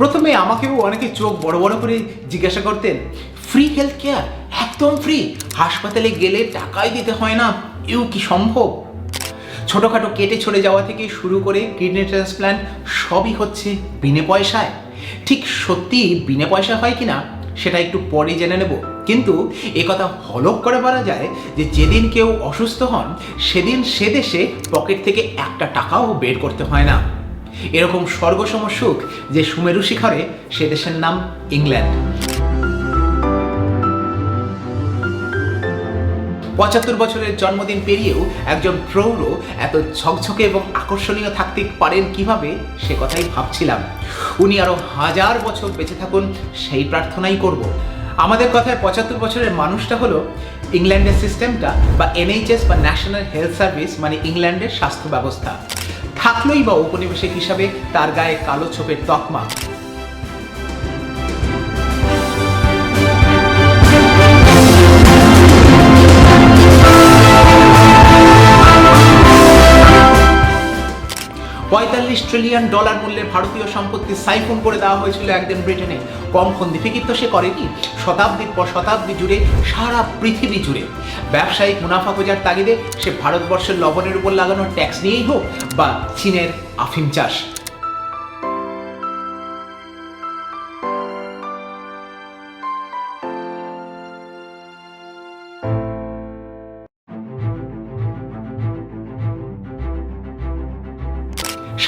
প্রথমে আমাকেও অনেকে চোখ বড় বড় করে জিজ্ঞাসা করতেন ফ্রি হেলথ কেয়ার একদম ফ্রি হাসপাতালে গেলে টাকাই দিতে হয় না? এও কি সম্ভব? ছোটোখাটো কেটে ছড়ে যাওয়া থেকে শুরু করে কিডনি ট্রান্সপ্ল্যান্ট সবই হচ্ছে বিনে পয়সায়। ঠিক সত্যি বিনে পয়সা হয় কিনা, সেটা একটু পরে জেনে নেব। কিন্তু কথা হলক করে বলা যায় যে যেদিন কেউ অসুস্থ হন, সেদিন সে দেশে পকেট থেকে একটা টাকাও বের করতে হয় না। এরকম স্বর্গসম সুখ যে সুমেরু শিখরে সে দেশের নাম ইংল্যান্ড। পঁচাত্তর বছরের জন্মদিন পেরিয়েও একজন প্রৌঢ় এত ঝকঝকে এবং আকর্ষণীয় থাকতে পারেন কীভাবে, সে কথাই ভাবছিলাম। উনি আরও হাজার বছর বেঁচে থাকুন, সেই প্রার্থনাই করব। আমাদের কথায় পঁচাত্তর বছরের মানুষটা হলো ইংল্যান্ডের সিস্টেমটা বা এনএইচএস বা ন্যাশনাল হেলথ সার্ভিস মানে ইংল্যান্ডের স্বাস্থ্য ব্যবস্থা। থাকলোই বা ঔপনিবেশিক হিসাবে তার গায়ে কালো ছোপের তকমা। পঁয়তাল্লিশ ট্রিলিয়ন ডলার মূল্যের ভারতীয় সম্পত্তি সাইফোন করে দেওয়া হয়েছিল একদিন ব্রিটেনে। কম খন্দি ফিকির তো সে করেনি। শতাব্দীর পর শতাব্দী জুড়ে, সারা পৃথিবী জুড়ে। ব্যবসায়িক মুনাফা খোঁজার তাগিদে সে ভারতবর্ষের লবণের উপর লাগানো ট্যাক্স নিয়েই হোক বা চীনের আফিম চাষ।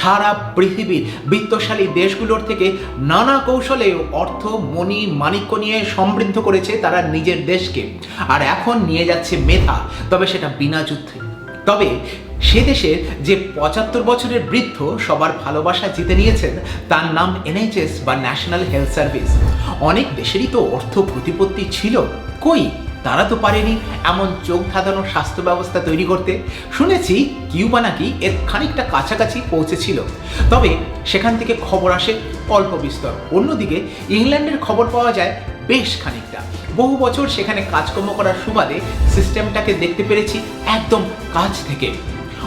সারা পৃথিবীর বিত্তশালী দেশগুলোর থেকে নানা কৌশলে অর্থ মনি মাণিক্য নিয়ে সমৃদ্ধ করেছে তারা নিজের দেশকে। আর এখন নিয়ে যাচ্ছে মেধা, তবে সেটা বিনা যুদ্ধে। তবে সে দেশের যে পঁচাত্তর বছরের বৃদ্ধ সবার ভালোবাসা জিতে নিয়েছেন, তার নাম এনএইচএস বা ন্যাশনাল হেলথ সার্ভিস। অনেক দেশেরই তো অর্থ প্রতিপত্তি ছিল। কই? তারা তো পারেনি এমন চোখ ধাঁধানো স্বাস্থ্য ব্যবস্থা তৈরি করতে। শুনেছি কিউবা নাকি এর খানিকটা কাছাকাছি পৌঁছেছিল। তবে সেখান থেকে খবর আসে অল্প বিস্তর। অন্যদিকে ইংল্যান্ডের খবর পাওয়া যায় বেশ খানিকটা। বহু বছর সেখানে কাজকর্ম করার সুবাদে সিস্টেমটাকে দেখতে পেরেছি একদম কাছ থেকে।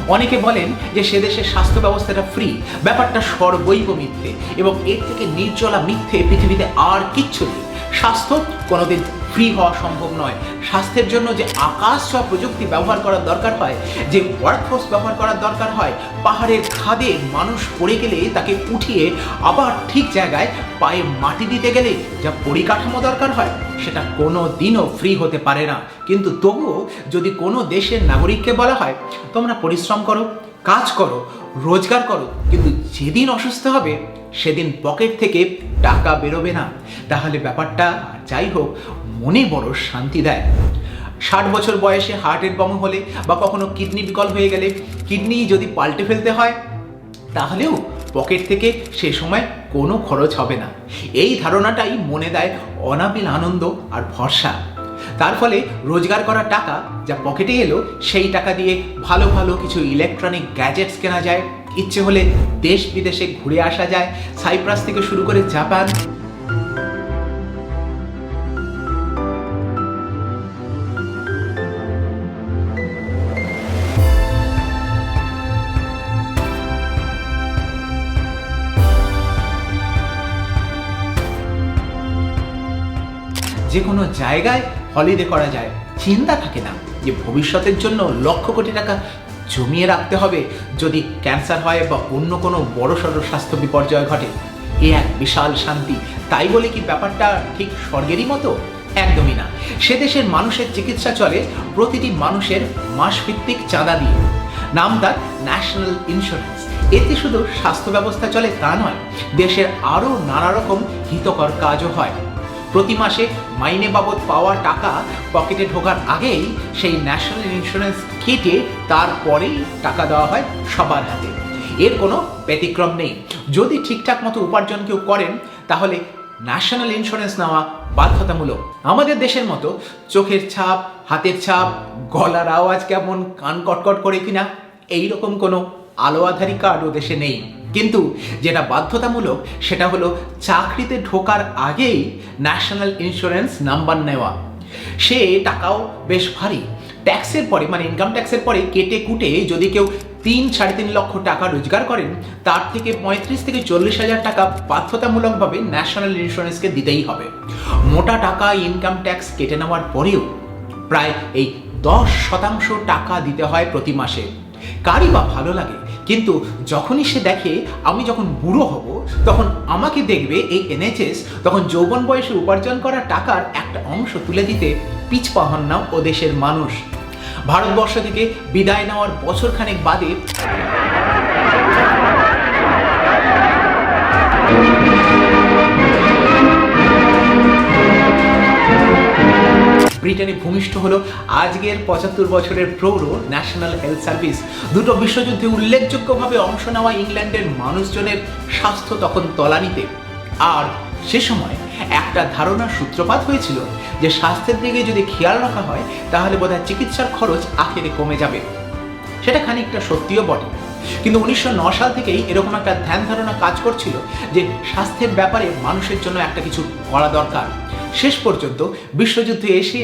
অনেকে বলেন যে সে দেশের স্বাস্থ্য ব্যবস্থাটা ফ্রি ব্যাপারটা সর্বৈব মিথ্যে এবং এর থেকে নির্জলা মিথ্যে পৃথিবীতে আর কিচ্ছু নেই। স্বাস্থ্য কোনোদিন ফ্রি হওয়া সম্ভব নয়। স্বাস্থ্যের জন্য যে আকাশ ছোঁয়া প্রযুক্তি ব্যবহার করার দরকার হয়, যে ওয়ার্কফোর্স ব্যবহার করার দরকার হয়, পাহাড়ের খাদে মানুষ পড়ে গেলে তাকে উঠিয়ে আবার ঠিক জায়গায় পায়ে মাটি দিতে গেলে যা পরিকাঠামো দরকার হয়, সেটা কোনো দিনও ফ্রি হতে পারে না। কিন্তু তবুও যদি কোনো দেশের নাগরিককে বলা হয়, তোমরা পরিশ্রম করো, কাজ করো, রোজগার করো, কিন্তু যেদিন অসুস্থ হবে সেদিন পকেট থেকে টাকা বেরোবে না। তাহলে ব্যাপারটা যাই হোক, মনে বড় শান্তি দেয়। ষাট বছর বয়সে হার্টের বম হলে বা কখনো কিডনি বিকল হয়ে গেলে কিডনি যদি পাল্টে ফেলতে হয়, তাহলেও পকেট থেকে সে সময় কোনো খরচ হবে না। এই ধারণাটাই মনে দেয় অনাবিল আনন্দ আর ভরসা। তার ফলে রোজগার করা টাকা যা পকেটে এলো, সেই টাকা দিয়ে ভালো ভালো কিছু ইলেকট্রনিক গ্যাজেটস কেনা যায়। ইচ্ছে হলে দেশ বিদেশে ঘুরে আসা যায়। সাইপ্রাস থেকে শুরু করে জাপান। যে কোনো জায়গায় হলিডে করা যায়। চিন্তা থাকে না যে ভবিষ্যতের জন্য লক্ষ কোটি টাকা জমিয়ে রাখতে হবে। যদি ক্যান্সার হয় বা অন্য কোনো বড় সড়ো স্বাস্থ্য বিপর্যয় ঘটে, এ এক বিশাল শান্তি। তাই বলে কি ব্যাপারটা ঠিক স্বর্গেরই মতো? একদমই না। সে দেশের মানুষের চিকিৎসা চলে প্রতিটি মানুষের মাসভিত্তিক চাঁদা দিয়ে। নাম তার ন্যাশনাল ইন্স্যুরেন্স। এতে শুধু স্বাস্থ্য ব্যবস্থা চলে তা নয়, দেশের আরও নানা রকম হিতকর কাজও হয়। প্রতি মাসে মাইনে বাবদ পাওয়া টাকা পকেটে ঢোকার আগেই সেই ন্যাশনাল ইন্স্যুরেন্স কেটে তারপরেই টাকা দেওয়া হয় সবার হাতে। এর কোনো ব্যতিক্রম নেই। যদি ঠিকঠাক মতো উপার্জন কেউ করেন, তাহলে ন্যাশনাল ইন্স্যুরেন্স নেওয়া বাধ্যতামূলক। আমাদের দেশের মতো চোখের ছাপ, হাতের ছাপ, গলার আওয়াজ কেমন কান কটকট করে কিনা, এইরকম কোনো আলো আধারী কার্ডও দেশে নেই। কিন্তু যেটা বাধ্যতামূলক, সেটা হলো চাকরিতে ঢোকার আগেই ন্যাশনাল ইন্স্যুরেন্স নাম্বার নেওয়া। সে টাকাও বেশ ভারী। ট্যাক্সের পরে মানে ইনকাম ট্যাক্সের পরে কেটে কুটে যদি কেউ তিন সাড়ে তিন লক্ষ টাকা রোজগার করেন, তার থেকে পঁয়ত্রিশ থেকে চল্লিশ হাজার টাকা বাধ্যতামূলকভাবে ন্যাশনাল ইন্স্যুরেন্সকে দিতেই হবে। মোটা টাকা ইনকাম ট্যাক্স কেটে নেওয়ার পরেও প্রায় এই দশ শতাংশ টাকা দিতে হয় প্রতি মাসে। কারই বা ভালো লাগে? কিন্তু যখনই সে দেখে আমি যখন বুড়ো হব, তখন আমাকে দেখবে এই এনএচএস তখন যৌবন বয়সে উপার্জন করা টাকার একটা অংশ তুলে দিতে পিছপা হন না ও দেশের মানুষ। ভারতবর্ষ থেকে বিদায় নেওয়ার বছরখানেক বাদে ব্রিটেনে ভূমিষ্ঠ হলো আজকের পঁচাত্তর বছরের প্রৌঢ় ন্যাশনাল হেলথ সার্ভিস। দুটো বিশ্বযুদ্ধে উল্লেখযোগ্যভাবে অংশ নেওয়া ইংল্যান্ডের মানুষজনের স্বাস্থ্য তখন তলানিতে। আর সে সময় একটা ধারণার সূত্রপাত হয়েছিল যে স্বাস্থ্যের দিকে যদি খেয়াল রাখা হয়, তাহলে বোধহয় চিকিৎসার খরচ আখেরে কমে যাবে। সেটা খানিকটা সত্যিও বটে। কিন্তু উনিশশো সাল থেকেই এরকম একটা ধ্যান ধারণা কাজ করছিল যে স্বাস্থ্যের ব্যাপারে মানুষের জন্য একটা কিছু করা দরকার। শেষ পর্যন্ত বিশ্বযুদ্ধে এসে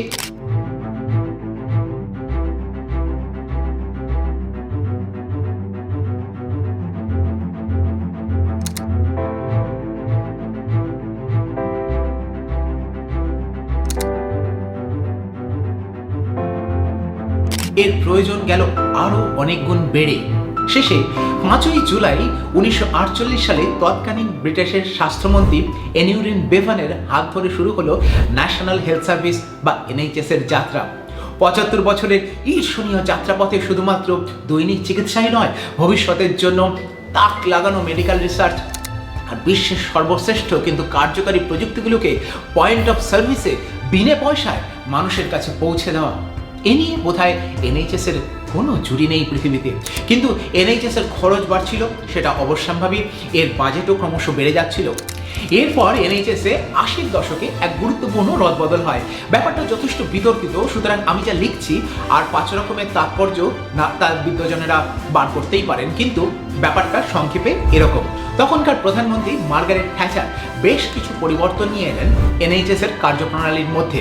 এর প্রয়োজন গেল আরও অনেক গুণ বেড়ে। শেষে পাঁচই জুলাই উনিশশো আটচল্লিশ সালে তৎকালীন ব্রিটিশের স্বাস্থ্যমন্ত্রী এনিউরিন বেভানের হাত ধরে শুরু হলো ন্যাশনাল হেলথ সার্ভিস বা এনএইচএস এর যাত্রা। পঁচাত্তর বছরের ঈর্ষণীয় যাত্রাপথে শুধুমাত্র দৈনিক চিকিৎসাই নয়, ভবিষ্যতের জন্য তাক লাগানো মেডিকেল রিসার্চ আর বিশ্বের সর্বশ্রেষ্ঠ কিন্তু কার্যকারী প্রযুক্তিগুলোকে পয়েন্ট অফ সার্ভিসে বিনে পয়সায় মানুষের কাছে পৌঁছে দেওয়া। এ নিয়ে বোধহয় এনএইচএস এর কোনো জুড়ি নেই পৃথিবীতে। কিন্তু এনএইচএস এর খরচ বাড়ছিল, সেটা অবশ্যম্ভাবী। এর বাজেটও ক্রমশ বেড়ে যাচ্ছিল। এরপর এনএইচএস আশির দশকে এক গুরুত্বপূর্ণ রদবদল হয়। ব্যাপারটা যথেষ্ট বিতর্কিত, সুতরাং আমি যা লিখছি, আর পাঁচ রকমের তাৎপর্য তার বিদ্যজনেরা বার করতেই পারেন, কিন্তু ব্যাপারটা সংক্ষেপে এরকম। তখনকার প্রধানমন্ত্রী মার্গারেট থ্যাচার বেশ কিছু পরিবর্তন নিয়ে এলেন এনএইচএস এর কার্যপ্রণালীর মধ্যে।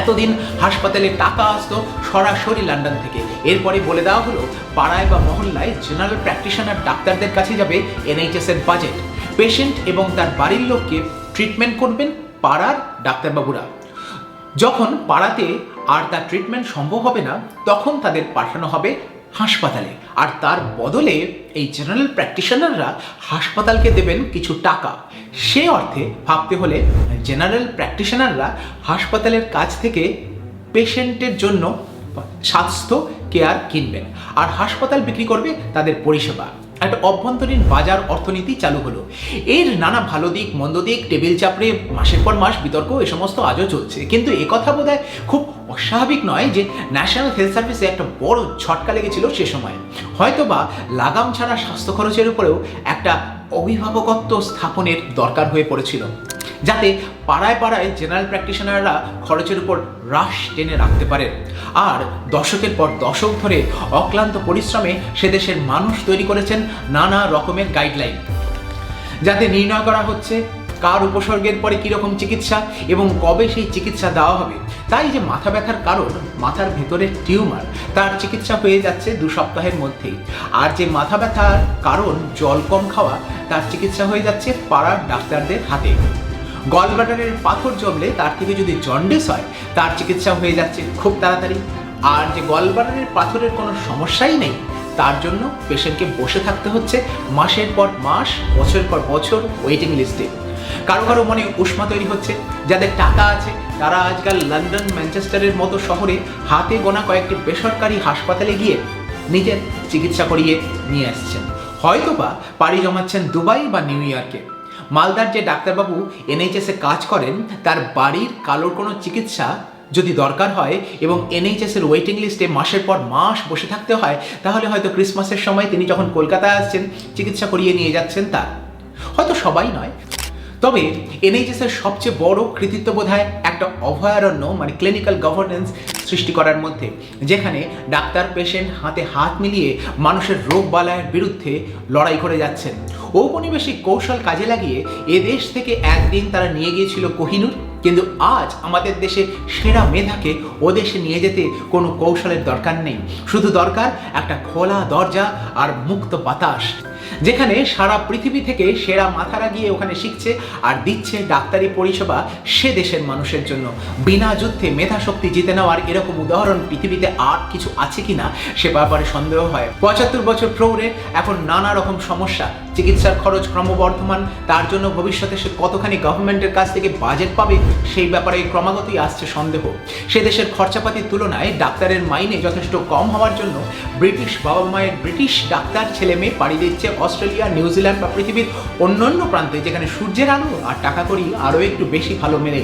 এতদিন হাসপাতালে টাকা আসতো সরাসরি লন্ডন থেকে। এরপরে বলে দেওয়া হলো, পাড়ায় বা মহল্লায় জেনারেল প্র্যাকটিশনার ডাক্তারদের কাছে যাবে এনএইচএস এর বাজেট পেশেন্ট এবং তার বাড়ির লোককে ট্রিটমেন্ট করবেন পাড়ার ডাক্তারবাবুরা। যখন পাড়াতে আর তার ট্রিটমেন্ট সম্ভব হবে না, তখন তাদের পাঠানো হবে হাসপাতালে। আর তার বদলে এই জেনারেল প্র্যাকটিশনাররা হাসপাতালকে দেবেন কিছু টাকা। সে অর্থে ভাবতে হলে জেনারেল প্র্যাকটিশনাররা হাসপাতালের কাছ থেকে পেশেন্টের জন্য স্বাস্থ্য কেয়ার কিনবেন। আর হাসপাতাল বিক্রি করবে তাদের পরিষেবা। একটা অভ্যন্তরীণ বাজার অর্থনীতি চালু হলো। এর নানা ভালো দিক, মন্দ দিক, টেবিল চাপড়ে মাসের পর মাস বিতর্ক, এ সমস্ত আজও চলছে। কিন্তু একথা বোধহয় খুব অস্বাভাবিক নয় যে ন্যাশনাল হেলথ সার্ভিসে একটা বড় ঝটকা লেগেছিল সে সময়। হয়তোবা লাগাম ছাড়া স্বাস্থ্য খরচের উপরেও একটা অভিভাবকত্ব স্থাপনের দরকার হয়ে পড়েছিল। যাতে পাড়ায় পাড়ায় জেনারেল প্র্যাকটিশনাররা খরচের উপর হ্রাস টেনে রাখতে পারে। আর দশকের পর দশক ধরে অক্লান্ত পরিশ্রমে সে দেশের মানুষ তৈরি করেছেন নানা রকমের গাইডলাইন যাতে নির্ণয় করা হচ্ছে কার উপসর্গের পরে কীরকম চিকিৎসা এবং কবে সেই চিকিৎসা দেওয়া হবে? তাই যে মাথা ব্যথার কারণ, মাথার ভেতরের টিউমার, তার চিকিৎসা হয়ে যাচ্ছে দু সপ্তাহের মধ্যেই। আর যে মাথা ব্যথার কারণ, জল কম খাওয়া, তার চিকিৎসা হয়ে যাচ্ছে পাড়ার ডাক্তারদের হাতে। গলব্লাডারের পাথর জমলে তার থেকে যদি জন্ডিস হয়, তার চিকিৎসা হয়ে যাচ্ছে খুব তাড়াতাড়ি। আর যে গলব্লাডারের পাথরের কোনো সমস্যাই নেই, তার জন্য পেশেন্টকে বসে থাকতে হচ্ছে মাসের পর মাস বছর পর বছর ওয়েটিং লিস্টে কারও কারও মনে উষ্মা তৈরি হচ্ছে। যাদের টাকা আছে, তারা আজকাল লন্ডন, ম্যানচেস্টারের মতো শহরে হাতে গোনা কয়েকটি বেসরকারি হাসপাতালে গিয়ে নিজের চিকিৎসা করিয়ে নিয়ে আসছেন। হয়তোবা পাড়ি জমাচ্ছেন দুবাই বা নিউ ইয়র্কে। মালদার যে ডাক্তারবাবু এনএইচএস এ কাজ করেন, তার বাড়ির কালোর কোনো চিকিৎসা যদি দরকার হয় এবং এনএইচএস এর ওয়েটিং লিস্টে মাসের পর মাস বসে থাকতে হয়, তাহলে হয়তো ক্রিসমাসের সময় তিনি যখন কলকাতায় আসছেন, চিকিৎসা করিয়ে নিয়ে যাচ্ছেন তার। হয়তো সবাই নয় তবে এনএইচএস এর সবচেয়ে বড় কৃতিত্ব বোধহয় একটা অভয়ারণ্য মানে ক্লিনিক্যাল গভর্নেন্স সৃষ্টি করার মধ্যে, যেখানে ডাক্তার পেশেন্ট হাতে হাত মিলিয়ে মানুষের রোগ বালায়ের বিরুদ্ধে লড়াই করে যাচ্ছেন। ঔপনিবেশিক কৌশল কাজে লাগিয়ে এ দেশ থেকে একদিন তারা নিয়ে গিয়েছিল কোহিনুর, কিন্তু আজ আমাদের দেশে সেরা মেধাকে ও দেশে নিয়ে যেতে কোনো কৌশলের দরকার নেই। শুধু দরকার একটা খোলা দরজা আর মুক্ত বাতাস। যেখানে সারা পৃথিবী থেকে সেরা মাথারা গিয়ে ওখানে শিখছে আর দিচ্ছে ডাক্তারি পরিষেবা সে দেশের মানুষের জন্য। বিনা যুদ্ধে মেধা শক্তি জিতে নেওয়ার এরকম উদাহরণ পৃথিবীতে আর কিছু আছে কিনা সে ব্যাপারে সন্দেহ হয়। পঁচাত্তর বছর প্রৌঢ়ে এখন নানা রকম সমস্যা, চিকিৎসার খরচ ক্রমবর্ধমান, তার জন্য ভবিষ্যতে সে কতখানি গভর্নমেন্টের কাছ থেকে বাজেট পাবে সেই ব্যাপারে ক্রমাগতই আসছে সন্দেহ। সে দেশের খরচাপাতির তুলনায় ডাক্তারের মাইনে যথেষ্ট কম হওয়ার জন্য ব্রিটিশ বাবা মায়ের ব্রিটিশ ডাক্তার ছেলে মেয়ে পাড়ি দিচ্ছে অস্ট্রেলিয়া নিউজিল্যান্ড বা পৃথিবীর অন্যান্য প্রান্তে যেখানে সূর্যের আলো আর টাকা করি আরও একটু বেশি ভালো মেলে।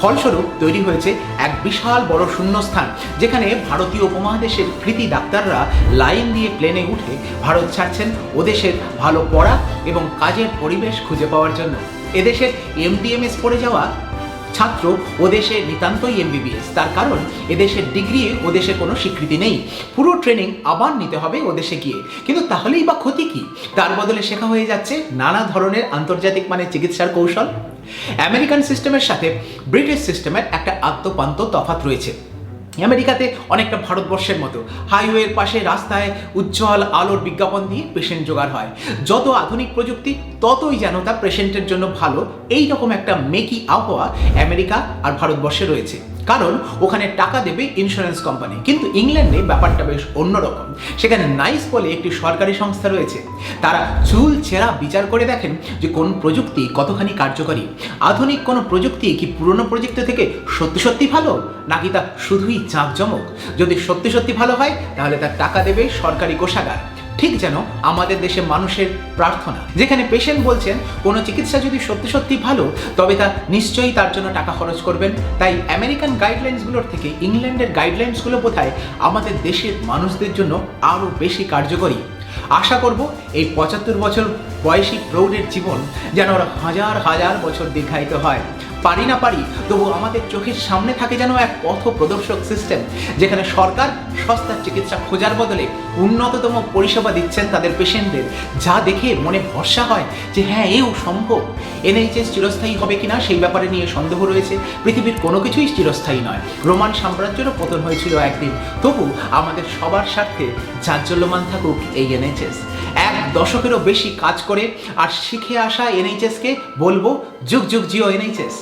ফলস্বরূপ তৈরি হয়েছে এক বিশাল বড় শূন্যস্থান, যেখানে ভারতীয় উপমহাদেশের কৃতি ডাক্তাররা লাইন দিয়ে প্লেনে উঠে ভারত ছাড়ছেন ওদেশের ভালো পড়া এবং কাজের পরিবেশ খুঁজে পাওয়ার জন্য। এদেশের এমডিএমএস পড়ে যাওয়া ছাত্র ও দেশে নিতান্তই এমবিবিএস। তার কারণ, এদেশের ডিগ্রি, ও দেশে কোনো স্বীকৃতি নেই। পুরো ট্রেনিং আবার নিতে হবে ও দেশে গিয়ে। কিন্তু তাহলেই বা ক্ষতি কি? তার বদলে শেখা হয়ে যাচ্ছে নানা ধরনের আন্তর্জাতিক মানে চিকিৎসার কৌশল। আমেরিকান সিস্টেমের সাথে ব্রিটিশ সিস্টেমের একটা আত্মপান্ত তফাত রয়েছে। আমেরিকাতে অনেকটা ভারতবর্ষের মতো। হাইওয়ের পাশে রাস্তায় উজ্জ্বল আলোর বিজ্ঞাপন দিয়ে পেশেন্ট জোগাড় হয়। যত আধুনিক প্রযুক্তি, ততই যেন তা পেশেন্টের জন্য ভালো। এই রকম একটা মেকি আবহাওয়া আমেরিকা আর ভারতবর্ষে রয়েছে। কারণ ওখানে টাকা দেবে ইন্স্যুরেন্স কোম্পানি কিন্তু ইংল্যান্ডে ব্যাপারটা বেশ অন্যরকম। সেখানে নাইস বলে একটি সরকারি সংস্থা রয়েছে। তারা চুল ছেঁড়া বিচার করে দেখেন যে কোন প্রযুক্তি কতখানি কার্যকরী। আধুনিক কোনো প্রযুক্তি কি পুরনো প্রযুক্তি থেকে সত্যি সত্যি ভালো? নাকি তা শুধুই চাঁকজমক? যদি সত্যি সত্যি ভালো হয়, তাহলে তার টাকা দেবে সরকারি কোষাগার। ঠিক যেন আমাদের দেশে মানুষের প্রার্থনা। যেখানে পেশেন্ট বলছেন, কোনো চিকিৎসা যদি সত্যি সত্যি ভালো, তবে তা নিশ্চয়ই তার জন্য টাকা খরচ করবেন। তাই আমেরিকান গাইডলাইন্সগুলোর থেকে ইংল্যান্ডের গাইডলাইন্সগুলো বোধহয় আমাদের দেশের মানুষদের জন্য আরও বেশি কার্যকরী। আশা করব এই পঁচাত্তর বছর বয়সী প্রৌঢ়ের জীবন যেন হাজার হাজার বছর দীর্ঘায়িত হয়। পারি না পারি, তবু আমাদের চোখের সামনে থাকে যেন এক পথ প্রদর্শক সিস্টেম যেখানে সরকার সস্তার চিকিৎসা খোঁজার বদলে উন্নততম পরিষেবা দিচ্ছেন তাদের পেশেন্টদের যা দেখে মনে ভরসা হয় যে হ্যাঁ এও সম্ভব। এনএইচএস চিরস্থায়ী হবে কিনা সেই ব্যাপারে নিয়ে সন্দেহ রয়েছে। পৃথিবীর কোনো কিছুই চিরস্থায়ী নয়। রোমান সাম্রাজ্যেরও পতন হয়েছিল একদিন। তবু আমাদের সবার স্বার্থে চাঞ্চল্যমান থাকুক এই এনএইচএস এক দশকেরও বেশি কাজ করে আর শিখে আসা এনএইচএসকে বলব, যুগ যুগ, জিও এনএইচএস